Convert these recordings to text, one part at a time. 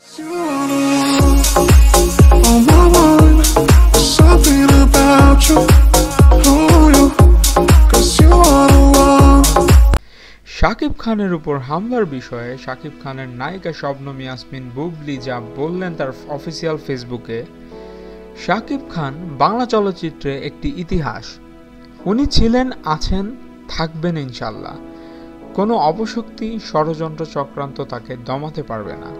শাকিব খানের উপর হামলার বিষয়ে শাকিব খানের নায়িকা শবনম ইয়াসমিন বুবলি যা বললেন তার অফিসিয়াল ফেসবুকে, শাকিব খান বাংলা চলচ্চিত্রে একটি ইতিহাস। উনি ছিলেন, আছেন, থাকবেন ইনশাল্লাহ কোনো অপশক্তি, ষড়যন্ত্র চক্রান্ত তাকে দমাতে পারবে না।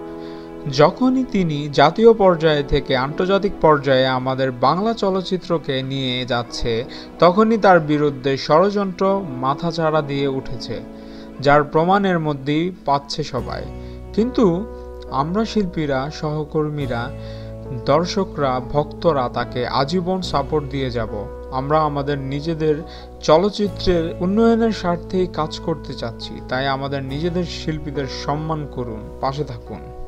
যখনই তিনি জাতীয় পর্যায়ে থেকে আন্তর্জাতিক পর্যায়ে আমাদের বাংলা চলচ্চিত্রকে নিয়ে যাচ্ছে, তখনই তার বিরুদ্ধে ষড়যন্ত্র মাথাচাড়া দিয়ে উঠেছে, যার প্রমাণের মধ্যেই পাচ্ছে সবাই। কিন্তু আমরা শিল্পীরা, সহকর্মীরা, দর্শকরা, ভক্তরা তাকে আজীবন সাপোর্ট দিয়ে যাব। আমরা আমাদের নিজেদের চলচ্চিত্রের উন্নয়নের স্বার্থেই কাজ করতে চাচ্ছি, তাই আমাদের নিজেদের শিল্পীদের সম্মান করুন, পাশে থাকুন।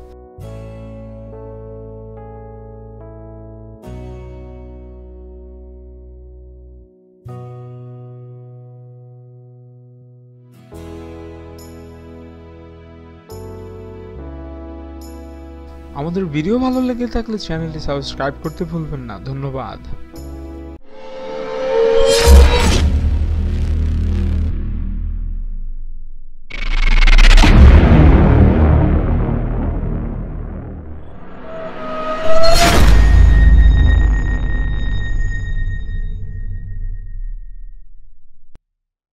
আমাদের ভিডিও ভালো লেগে থাকলে চ্যানেলটি সাবস্ক্রাইব করতে ভুলবেন না। ধন্যবাদ।